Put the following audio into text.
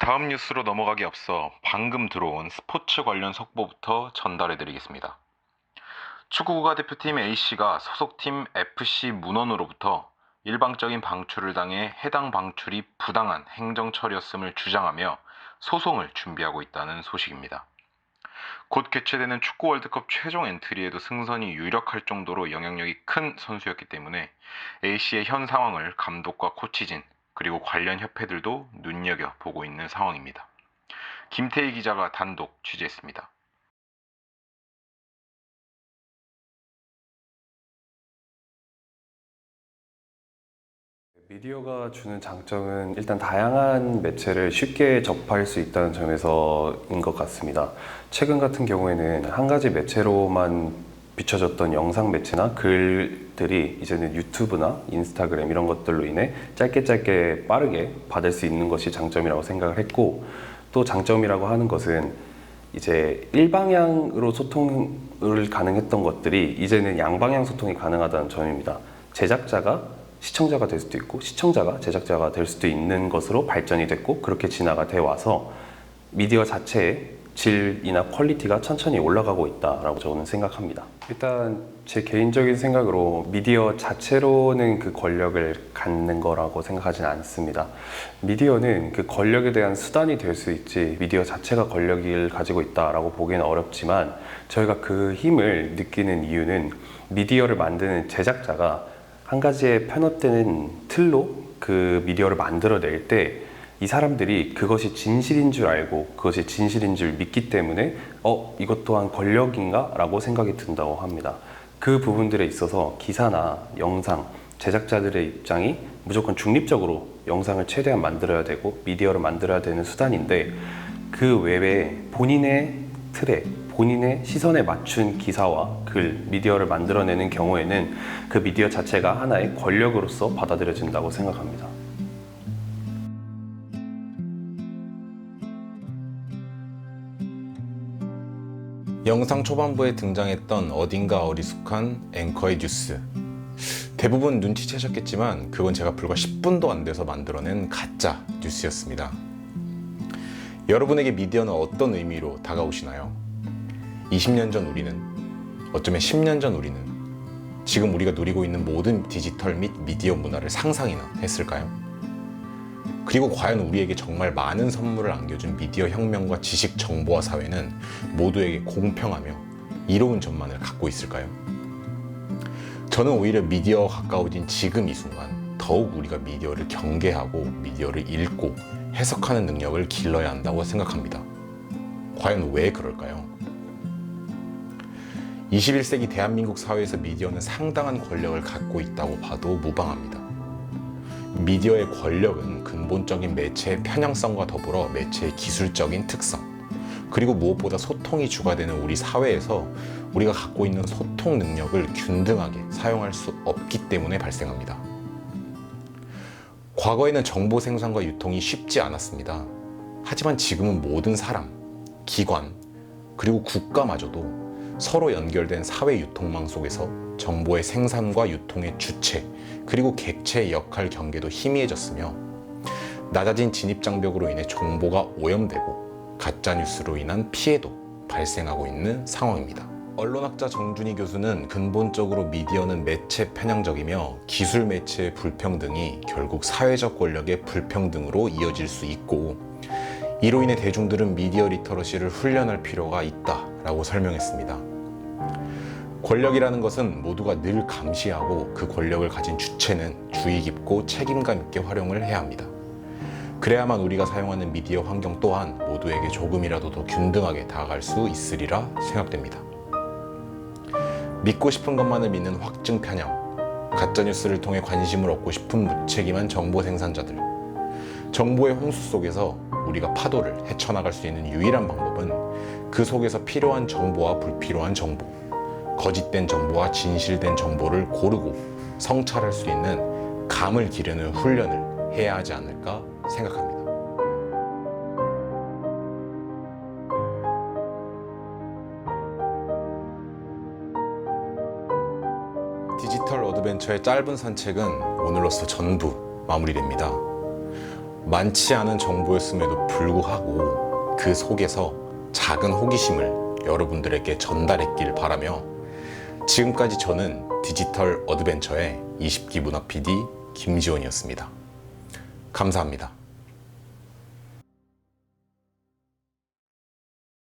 다음 뉴스로 넘어가기 앞서 방금 들어온 스포츠 관련 속보부터 전달해 드리겠습니다. 축구 국가 대표팀 A씨가 소속팀 FC 문원으로부터 일방적인 방출을 당해 해당 방출이 부당한 행정 처리였음을 주장하며 소송을 준비하고 있다는 소식입니다. 곧 개최되는 축구 월드컵 최종 엔트리에도 승선이 유력할 정도로 영향력이 큰 선수였기 때문에 A씨의 현 상황을 감독과 코치진 그리고 관련 협회들도 눈여겨 보고 있는 상황입니다. 김태희 기자가 단독 취재했습니다. 미디어가 주는 장점은 일단 다양한 매체를 쉽게 접할 수 있다는 점에서인 것 같습니다. 최근 같은 경우에는 한 가지 매체로만 비춰졌던 영상 매체나 글들이 이제는 유튜브나 인스타그램 이런 것들로 인해 짧게 짧게 빠르게 받을 수 있는 것이 장점이라고 생각을 했고 또 장점이라고 하는 것은 이제 일방향으로 소통을 가능했던 것들이 이제는 양방향 소통이 가능하다는 점입니다. 제작자가 시청자가 될 수도 있고 시청자가 제작자가 될 수도 있는 것으로 발전이 됐고 그렇게 진화가 돼 와서 미디어 자체의 질이나 퀄리티가 천천히 올라가고 있다라고 저는 생각합니다. 일단 제 개인적인 생각으로 미디어 자체로는 그 권력을 갖는 거라고 생각하지는 않습니다. 미디어는 그 권력에 대한 수단이 될 수 있지 미디어 자체가 권력을 가지고 있다라고 보기는 어렵지만 저희가 그 힘을 느끼는 이유는 미디어를 만드는 제작자가 한 가지의 편협되는 틀로 그 미디어를 만들어낼 때 이 사람들이 그것이 진실인 줄 알고 그것이 진실인 줄 믿기 때문에 어 이것 또한 권력인가? 라고 생각이 든다고 합니다. 그 부분들에 있어서 기사나 영상 제작자들의 입장이 무조건 중립적으로 영상을 최대한 만들어야 되고 미디어를 만들어야 되는 수단인데 그 외에 본인의 틀에 본인의 시선에 맞춘 기사와 글, 미디어를 만들어내는 경우에는 그 미디어 자체가 하나의 권력으로서 받아들여진다고 생각합니다. 영상 초반부에 등장했던 어딘가 어리숙한 앵커의 뉴스. 대부분 눈치채셨겠지만 그건 제가 불과 10분도 안 돼서 만들어낸 가짜 뉴스였습니다. 여러분에게 미디어는 어떤 의미로 다가오시나요? 20년 전 우리는, 어쩌면 10년 전 우리는 지금 우리가 누리고 있는 모든 디지털 및 미디어 문화를 상상이나 했을까요? 그리고 과연 우리에게 정말 많은 선물을 안겨준 미디어 혁명과 지식 정보화 사회는 모두에게 공평하며 이로운 전망을 갖고 있을까요? 저는 오히려 미디어와 가까워진 지금 이 순간 더욱 우리가 미디어를 경계하고 미디어를 읽고 해석하는 능력을 길러야 한다고 생각합니다. 과연 왜 그럴까요? 21세기 대한민국 사회에서 미디어는 상당한 권력을 갖고 있다고 봐도 무방합니다. 미디어의 권력은 근본적인 매체의 편향성과 더불어 매체의 기술적인 특성, 그리고 무엇보다 소통이 주가 되는 우리 사회에서 우리가 갖고 있는 소통 능력을 균등하게 사용할 수 없기 때문에 발생합니다. 과거에는 정보 생산과 유통이 쉽지 않았습니다. 하지만 지금은 모든 사람, 기관, 그리고 국가마저도 서로 연결된 사회 유통망 속에서 정보의 생산과 유통의 주체, 그리고 객체의 역할 경계도 희미해졌으며 낮아진 진입 장벽으로 인해 정보가 오염되고 가짜 뉴스로 인한 피해도 발생하고 있는 상황입니다. 언론학자 정준희 교수는 근본적으로 미디어는 매체 편향적이며 기술 매체의 불평등이 결국 사회적 권력의 불평등으로 이어질 수 있고 이로 인해 대중들은 미디어 리터러시를 훈련할 필요가 있다 라고 설명했습니다. 권력이라는 것은 모두가 늘 감시하고 그 권력을 가진 주체는 주의 깊고 책임감 있게 활용을 해야 합니다. 그래야만 우리가 사용하는 미디어 환경 또한 모두에게 조금이라도 더 균등하게 다가갈 수 있으리라 생각됩니다. 믿고 싶은 것만을 믿는 확증 편향, 가짜뉴스를 통해 관심을 얻고 싶은 무책임한 정보 생산자들, 정보의 홍수 속에서 우리가 파도를 헤쳐나갈 수 있는 유일한 방법은 그 속에서 필요한 정보와 불필요한 정보, 거짓된 정보와 진실된 정보를 고르고 성찰할 수 있는 감을 기르는 훈련을 해야 하지 않을까 생각합니다. 디지털 어드벤처의 짧은 산책은 오늘로서 전부 마무리됩니다. 많지 않은 정보였음에도 불구하고 그 속에서 작은 호기심을 여러분들에게 전달했길 바라며 지금까지 저는 디지털 어드벤처의 20기 문학 PD 김지원이었습니다. 감사합니다.